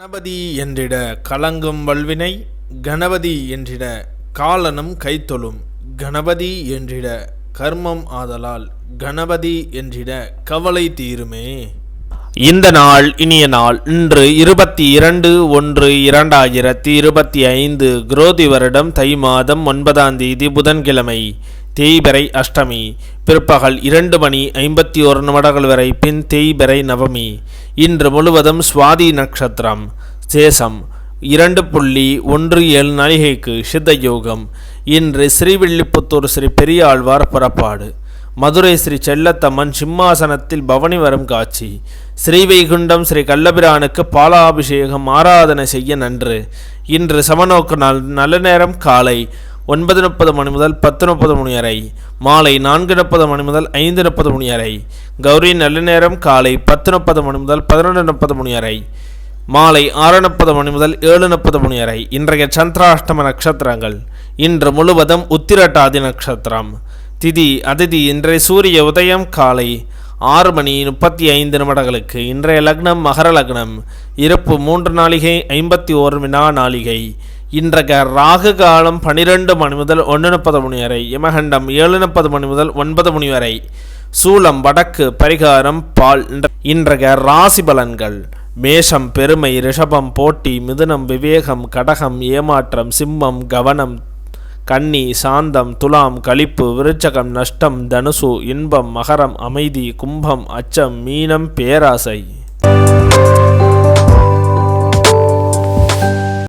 கணபதி என்றிட கலங்கும் வல்வினை கணபதி என்றிட காலனும் கைத்தொழும். கணபதி என்றிட கர்மம் ஆதலால் கணபதி என்றிட கவலை தீருமே. இந்த நாள் இனிய நாள் இன்று இருபத்தி இரண்டு ஒன்று இரண்டாயிரத்தி இருபத்தி ஐந்து குரோதி வருடம் தை மாதம் ஒன்பதாம் தேதி புதன்கிழமை. தேய்பிறை அஷ்டமி. பிற்பகல் இரண்டு மணி ஐம்பத்தி ஒரு நிமிடங்கள் வரை பின் தேய்பிறை நவமி. இன்று முழுவதும் சுவாதி நட்சத்திரம். சேஷம் இரண்டு புள்ளி ஒன்று ஏழு நாளிகைக்கு சித்த யோகம். இன்று ஸ்ரீவில்லிபுத்தூர் ஸ்ரீ பெரியாழ்வார் புறப்பாடு. மதுரை ஸ்ரீ செல்லத்தம்மன் சிம்மாசனத்தில் பவனி வரும் காட்சி. ஸ்ரீவைகுண்டம் ஸ்ரீ கள்ளபிரானுக்கு பாலாபிஷேகம் ஆராதனை செய்ய நன்று. இன்று சமநோக்கு நாள் நல்ல நேரம் காலை ஒன்பது முப்பது மணி முதல் பத்து முப்பது மணி வரை மாலை நான்கு முப்பது மணி முதல் ஐந்து முப்பது மணி வரை கௌரி நல்ல நேரம் காலை பத்து முப்பது மணி முதல் பதினொன்று முப்பது மணி வரை மாலை ஆறு முப்பது மணி முதல் ஏழு முப்பது மணி வரை. இன்றைய சந்திராஷ்டம நட்சத்திரங்கள் இன்று முழுவதும் உத்திரட்டாதி நட்சத்திரம். திதி அதிதி இன்றைய சூரிய உதயம் காலை ஆறு மணி முப்பத்தி ஐந்து நிமிடங்களுக்கு. இன்றைய லக்னம் மகர லக்னம் இருப்பு மூன்று நாளிகை ஐம்பத்தி ஓரு வினா நாளிகை. இன்றைக்கு ராகு காலம் பனிரெண்டு மணி முதல் ஒன்று முப்பது மணி வரை யமகண்டம் ஏழு முப்பது மணி முதல் ஒன்பது மணி வரை சூலம் வடக்கு பரிகாரம் பால் இன்றைய ராசி பலன்கள். மேஷம் பெருமை ரிஷபம் போட்டி மிதுனம் விவேகம் கடகம் ஏமாற்றம் சிம்மம் கவனம் கன்னி சாந்தம் துலாம் களிப்பு விருச்சகம் நஷ்டம் தனுசு இன்பம் மகரம் அமைதி கும்பம் அச்சம் மீனம் பேராசை.